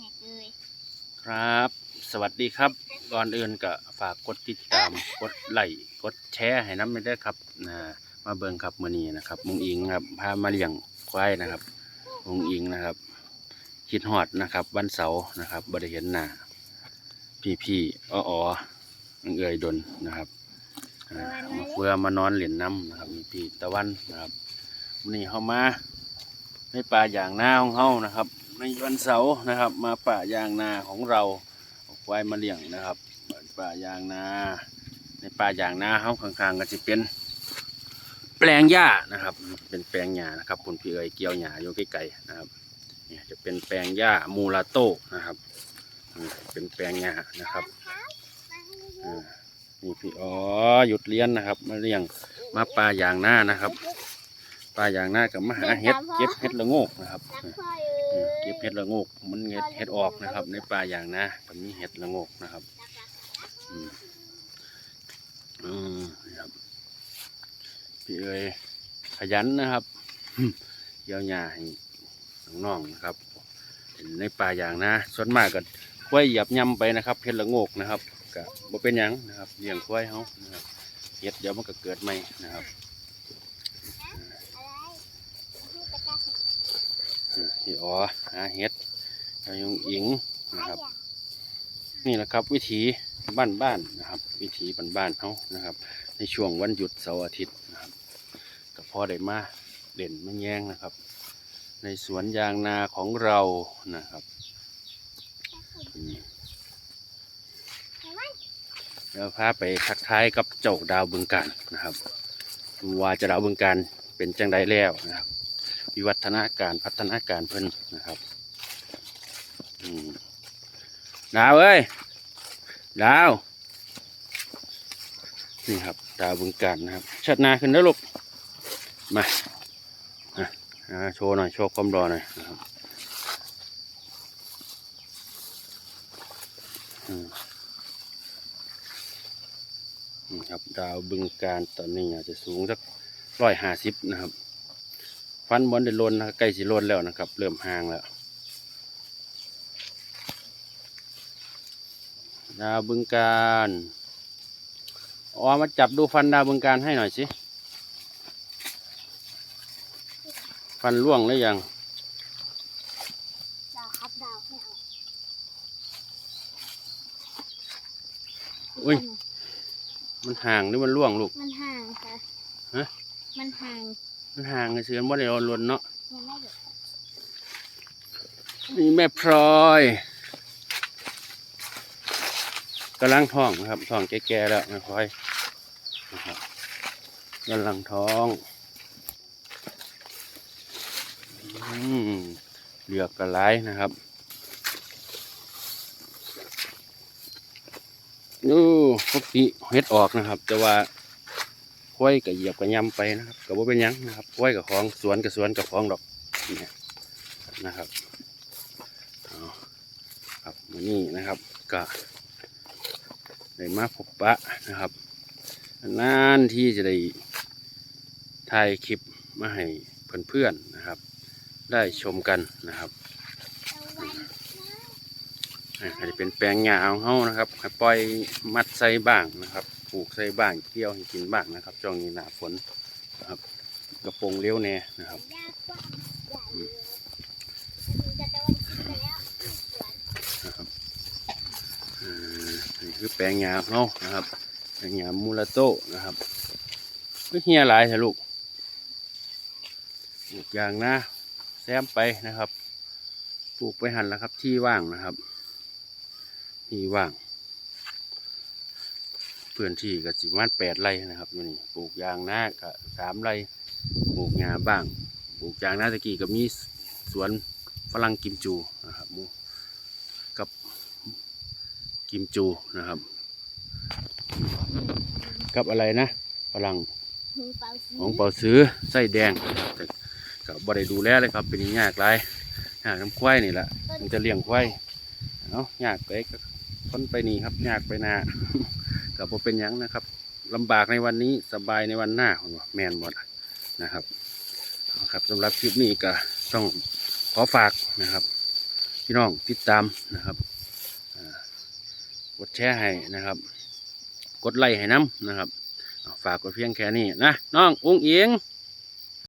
แหกเลยครับ สวัสดีครับ ก่อนอื่นก็ฝากกดติดตาม กดไลค์ กดแชร์ให้น้ำไม่ได้ครับนะมาเบิ่งครับมือนี้นะครับ มุงอิงครับ พามาเลี้ยงควายนะครับ มุงอิงนะครับ คิดฮอดนะครับ วันเสาร์นะครับบ่ได้เห็นหน้า พี่พี่อ้อๆนังเอ่ยดนนะครับอ่ามาเฟือมานอนเหรียญน้ำนะครับมีพี่ตะวันนะครับมื้อนี้เฮามาในป่าอย่างหน้าของเฮานะครับ ในวันเสาร์นะครับ มาป่ายางนาของเราเอาควายมาเลี้ยงนะครับ ป่ายางนา ในป่ายางนาเฮาข้างๆก็จะเป็น แปลงหญ้านะครับ เป็นแปลงหญ้านะครับคุณพี่เอ๋ยเกี่ยวหญ้าอยู่ใกล้ๆนะครับเนี่ยจะเป็นแปลงหญ้ามูลาโต้นะครับเป็นแปลงหญ้านะครับนี่พี่อ๋อหยุดเลี้ยนนะครับ มาเลี้ยงมาป่ายางนานะครับป่ายางนากับมาหาเห็ดเก็บเห็ดละโงกนะครับ เก็บเห็ดละงกมันเห็ดเห็ดออกนะครับ ในป่าอย่างนะก็มีเห็ดละงกนะครับอืมอืมนี่ครับพี่เอ๋ยขยันนะครับเกี่ยวหญ้าให้น้องๆนะครับ ในป่าอย่างนะส่วนมากก็ควายหยียบย่ำไปนะครับเห็ดละงกนะครับก็บ่เป็นหยังนะครับเลี้ยงควายเขานะครับเห็ดเดี๋ยวมันก็เกิดใหม่นะครับ อืม พี่อ๋อหาเห็ดเอายุงอิงนะครับ นี่แหละครับวิถีบ้านบ้านๆนะครับ วิถีบ้านบ้านๆเขานะครับ ในช่วงวันหยุดเสาร์อาทิตย์นะครับก็พอได้มาเด่นมาแย่งนะครับ ในสวนยางนาของเรานะครับอืมแล้วพาไปทักทายกับเจ้าดาวบึงการนะครับว่าจะดาวบึงการเป็นจังไดแล้วนะครับ วิวัฒนาการพัฒนาการเพิ่นนะครับดาวเอ้ยดาว นี่ครับ ดาวบึงการนะครับ ชัดนาขึ้นแล้วลูกมาอะอ่าโชว์หน่อย โชว์ความรอหน่อยนะครับนี่ครับ ดาวบึงการตอนนี้อาจจะสูงสักร้อยห้าสิบนะครับ ฟันบอลได้ลนนะครับใกล้สิลนแล้วนะครับ เริ่มห่างแล้วดาวบึงการอ๋อมาจับดูฟันดาวบึงการให้หน่อยสิ ฟันร่วงหรือยังดาวครับดาวไม่เอาอุ้ย มันห่างหรือมันร่วงลูก มันห่างค่ะ ฮะ มันห่าง มันห่างเสือบ่ได้ลนลนเนาะนี่แม่พลอยกำลังท้องนะครับท้องแก่ๆแล้วแม่พลอยนะครับกำลังท้องอเหลือกกระไรนะครับนู่พกนี้เฮ็ดออกนะครับ แต่ว่า ควายกับเหยียบกับยำไปนะครับกับว่าเป็นยังนะครับควายกับของสวนกับสวนกับของดอกนี่นะครับเอครับวันนี้นะครับก็ได้มาพบปะนะครับนานที่จะได้ถ่ายคลิปมาให้เพื่อนๆนะครับ ได้ชมกันนะครับ อ่าอาจจะเป็นแปลงหญ้าของเฮานะครับปล่อยมัดใส่บ้างนะครับปลูกใส่บ้างเกี่ยวให้กินบ้างนะครับช่วงนี้หนาฝนนะครับกระโปรงเลี้ยวแน่นะครับนี่คือแปลงหญ้าของเขานะครับแปลงหญ้ามูลาโต้นะครับก็เฮียหลายเถอะลูกปลูกยางนะแซมไปนะครับ ปลูกไปหันแล้วครับที่ว่างนะครับ ที่ว่างพื้นที่ก็สิประมาณแปดไร่นะครับอยู่นี่ปลูกยางนาก็สามไร่ปลูกหญ้าบ้างปลูกยางนาตะกี้ก็มีสวนฝรั่งกิมจูนะครับหมู่กับกิมจูนะครับ กับอะไรนะฝรั่งหูเปล่าสีของเป่าซื้อไส้แดงนะครับแต่กับบริดูแลเลยครับเป็นยากไรยากน้ำควายนี่แหละมันจะเลี้ยงควายเนาะยากไปก็ คนไปนี่ครับยากไปหนากับบ่เป็นยังนะครับลำบากในวันนี้สบายในวันหน้าผมว่าแมนหมดนะครับครับสำหรับคลิปนี้ก็ต้องขอฝากนะครับ พี่น้องติดตามนะครับกดแชร์ให้นะครับ กดไลค์ให้น้ำนะครับฝากกดเพียงแค่นี้นะน้องอุ้งเอิง